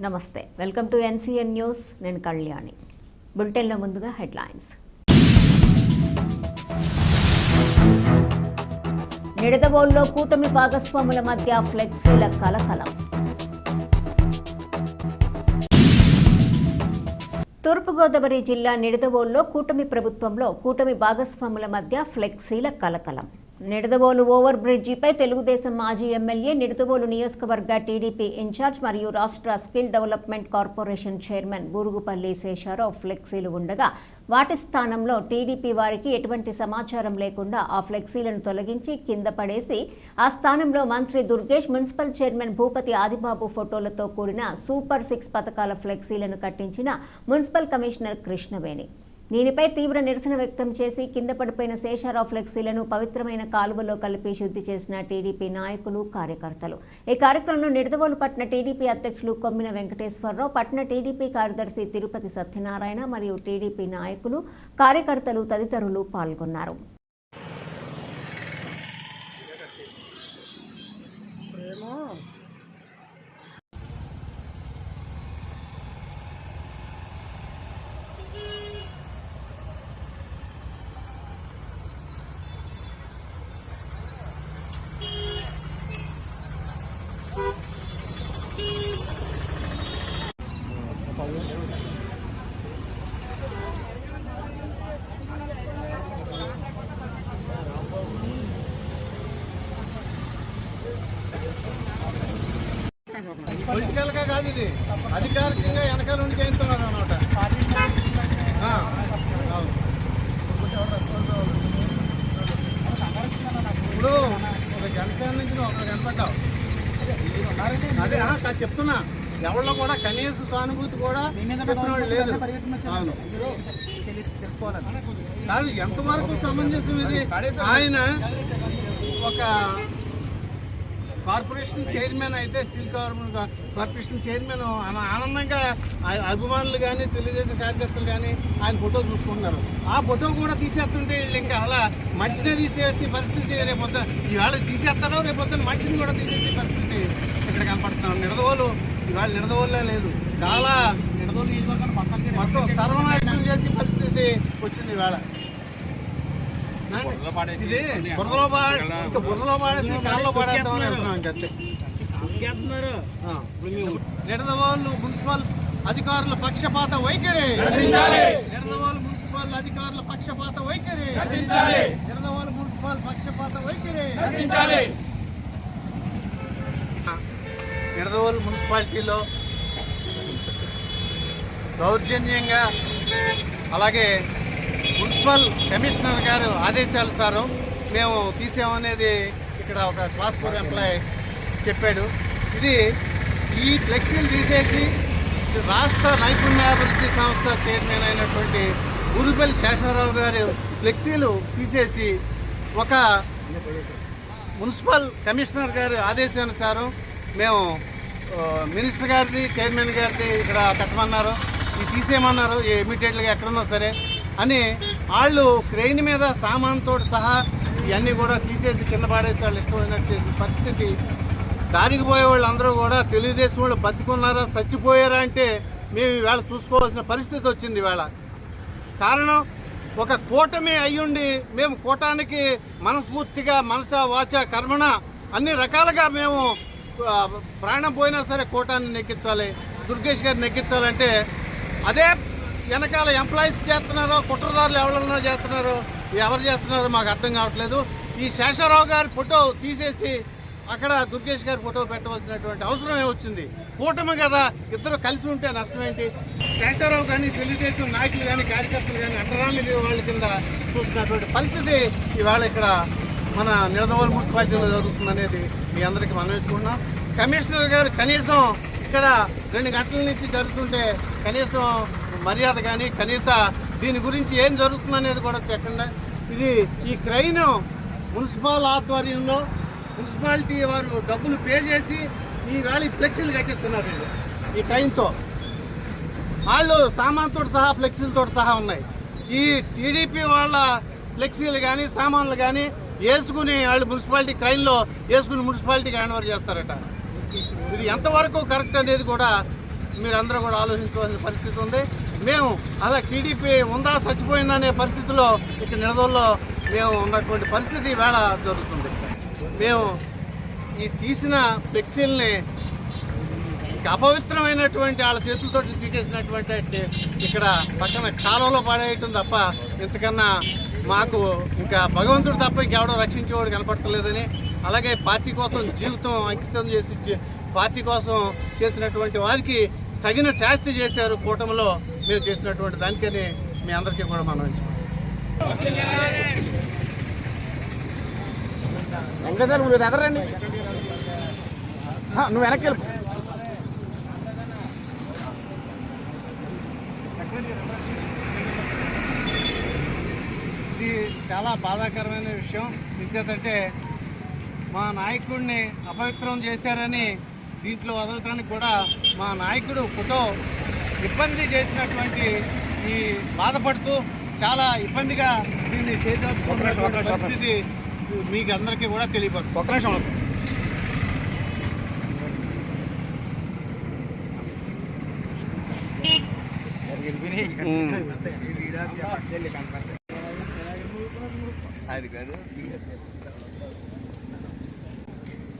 నమస్తే. Welcome to NCN news. నేను కళ్యాణి. బులెటిన్లో ముందుగా హెడ్లైన్స్. నిడదవోల్లో కూటమి భాగస్వాముల మధ్య ఫ్లెక్సీల కలకలం. తూర్పుగోదావరి జిల్లా నిడదవోల్లో కూటమి ప్రభుత్వంలో కూటమి భాగస్వాముల మధ్య ఫ్లెక్సీల కలకలం. నిడదవోలు ఓవర్ బ్రిడ్జిపై తెలుగుదేశం మాజీ ఎమ్మెల్యే నిడదవోలు నియోజకవర్గ టీడీపీ ఇన్ఛార్జ్ మరియు రాష్ట్ర skill development corporation chairman Burugupalli Sesharao ఫ్లెక్సీలు ఉండగా వాటి స్థానంలో టీడీపీ వారికి ఎటువంటి సమాచారం లేకుండా ఆ ఫ్లెక్సీలను తొలగించి కింద పడేసి ఆ స్థానంలో మంత్రి దుర్గేష్ మున్సిపల్ చైర్మన్ భూపతి ఆదిబాబు ఫోటోలతో కూడిన సూపర్ సిక్స్ పథకాల ఫ్లెక్సీలను కట్టించిన మున్సిపల్ కమిషనర్ కృష్ణవేణి. దీనిపై తీవ్ర నిరసన వ్యక్తం చేసి కింద పడిపోయిన శేషారావు ఫ్లెక్సీలను పవిత్రమైన కాలువలో కలిపి శుద్ధి చేసిన టీడీపీ నాయకులు కార్యకర్తలు. ఈ కార్యక్రమంలో నిడదవోలు పట్న టీడీపీ అధ్యక్షులు కొమ్మిన వెంకటేశ్వరరావు పట్న టీడీపీ కార్యదర్శి తిరుపతి సత్యనారాయణ మరియు టీడీపీ నాయకులు కార్యకర్తలు తదితరులు పాల్గొన్నారు. పొలిటికల్గా కాదు ఇది. అధికారికంగా వెనకాల ఉండి చేస్తున్నారు అనమాట. ఇప్పుడు ఒక గంట నుంచి నువ్వు ఒకరు కనపడ్డావు అదే కాదు చెప్తున్నా. ఎవరిలో కూడా కనీస సానుభూతి కూడా లేదు అవును. కాదు ఎంతవరకు సమంజసం ఇది? ఆయన ఒక కార్పొరేషన్ చైర్మన్ అయితే స్టీల్ కార్పొరేషన్ కార్పొరేషన్ చైర్మన్. ఆన- ఆనందంగా అభిమానులు కానీ తెలుగుదేశం కార్యకర్తలు కానీ ఆయన ఫోటో చూసుకుంటున్నారు. ఆ ఫోటో కూడా తీసేస్తుంటే వీళ్ళు ఇంకా అలా మనిషినే తీసేసి పరిస్థితి రేపొద్దున ఈవేళ తీసేస్తారో రేపొద్దున మనిషిని కూడా తీసేసే పరిస్థితి ఇక్కడ కనపడుతున్నారు. నిడదవోలు ఇవాళ నిడదవోలే లేదు. చాలా నిడదవోలు మొత్తం సర్వనాశనం చేసే పరిస్థితి వచ్చింది ఇవాళ. ఇది బుర్రలో పాడే బుర్రలో పాడేసి కాళ్ళలో వెళ్తున్నాం ఇంకంతే. నిడదవోలు మున్సిపల్ అధికారుల పక్షపాత వైఖరి. నిడదవోలు మున్సిపల్ అధికారుల పక్షపాత వైఖరి. నిడదవోలు మున్సిపల్ పక్షపాత వైఖరి. నిడదవోలు మున్సిపాలిటీలో దౌర్జన్యంగా అలాగే మున్సిపల్ కమిషనర్ గారు ఆదేశాలు సారు మేము తీసామనేది ఇక్కడ ఒక క్లాస్ ఫోర్ ఎంప్లాయ్ చెప్పాడు. ఇది ఈ ఫ్లెక్సీలు తీసేసి రాష్ట్ర నైపుణ్యాభివృద్ధి సంస్థ చైర్మన్ అయినటువంటి ఊరుపల్లి శేషారావు గారు ఫ్లెక్సీలు తీసేసి ఒక మున్సిపల్ కమిషనర్ గారి ఆదేశానుసారం మేము మినిస్టర్ గారిది చైర్మన్ గారిది ఇక్కడ కట్టమన్నారు. ఇది తీసేయమన్నారు. ఇమీడియట్గా ఎక్కడున్నా సరే అని వాళ్ళు క్రెయిన్ మీద సామాన్తో సహా ఇవన్నీ కూడా తీసేసి కింద పాడేసి వాళ్ళు ఇష్టమైనట్టు చేసిన పరిస్థితి. దానికి పోయే వాళ్ళందరూ కూడా తెలుగుదేశం వాళ్ళు బతుకున్నారా చచ్చిపోయారా అంటే మేము ఈవేళ చూసుకోవాల్సిన పరిస్థితి వచ్చింది ఈవేళ కారణం ఒక కూటమి అయ్యుండి మేము కూటానికి మనస్ఫూర్తిగా మనస వాచ కర్మణ అన్ని రకాలుగా మేము ప్రాణం పోయినా సరే కూటాన్ని నెక్కించాలి దుర్గేష్ గారిని నెక్కించాలంటే అదే వెనకాల ఎంప్లాయీస్ చేస్తున్నారో కుట్రదారులు ఎవరన్నా చేస్తున్నారో ఎవరు చేస్తున్నారో మాకు అర్థం కావట్లేదు. ఈ శేషారావు గారి ఫోటో తీసేసి అక్కడ దుర్గేష్ గారి ఫోటో పెట్టవలసినటువంటి అవసరం ఏమొచ్చింది? కూటమి కదా ఇద్దరు కలిసి ఉంటే నష్టం ఏంటి శేషారావు కానీ తెలుగుదేశం నాయకులు కానీ కార్యకర్తలు కానీ అంటరామి వాళ్ళ కింద చూసినటువంటి పరిస్థితి ఇవాళ ఇక్కడ మన నిడదవోలు మున్సిపాలిటీలో జరుగుతుందనేది మీ అందరికీ మనం కమిషనర్ గారు కనీసం ఇక్కడ రెండు గంటల నుంచి జరుగుతుంటే కనీసం మర్యాద కానీ కనీస దీని గురించి ఏం జరుగుతుందనేది కూడా చెప్పండి. ఇది ఈ క్రైన్ మున్సిపల్ ఆధ్వర్యంలో మున్సిపాలిటీ వారు డబ్బులు పే చేసి ఈ వేళ ఫ్లెక్సీలు కట్టిస్తున్నారు ఈ క్రైన్తో. వాళ్ళు సామాన్తో సహా ఫ్లెక్సీలతో సహా ఉన్నాయి. ఈ టీడీపీ వాళ్ళ ఫ్లెక్సీలు కానీ సామాన్లు కానీ వేసుకుని వాళ్ళు మున్సిపాలిటీ క్రైన్లో వేసుకుని మున్సిపాలిటీకి హ్యాండ్ ఓవర్ చేస్తారట. ఇది ఎంతవరకు కరెక్ట్ అనేది కూడా మీరందరూ కూడా ఆలోచించవలసిన పరిస్థితి ఉంది. మేము అలా టీడీపీ ఉందా చచ్చిపోయిందనే పరిస్థితిలో ఇక్కడ నిడదల్లో మేము ఉన్నటువంటి పరిస్థితి వేళ జరుగుతుంది. మేము ఈ తీసిన ఫ్లెక్సీల్ని అపవిత్రమైనటువంటి వాళ్ళ చేతులతో పీకేసినటువంటి ఇక్కడ పక్కన కాలంలో పడేయటం తప్ప ఇంతకన్నా మాకు ఇంకా భగవంతుడు తప్ప ఇంకెవడో రక్షించేవాడు కనపడతలేదని అలాగే పార్టీ కోసం జీవితం అంకితం చేసి పార్టీ కోసం చేసినటువంటి వారికి తగిన శాస్తి చేశారు కూటమిలో మేము చేసినటువంటి దానికని మీ అందరికీ కూడా మనం వెంకటేశ్వర నువ్వు ఎదరండి? నువ్వు వెనక్కి ఇది చాలా బాధాకరమైన విషయం. ఇంకేతంటే మా నాయకుడిని అపవిత్రం చేశారని దీంట్లో వదలటానికి కూడా మా నాయకుడు ఫోటో ఇబ్బంది చేసినటువంటి ఈ బాధపడుతూ చాలా ఇబ్బందిగా దీన్ని చేసేటువంటి పరిస్థితి మీకు అందరికీ కూడా తెలియపడుతుంది ఒక్క నిమిషం. అది కాదు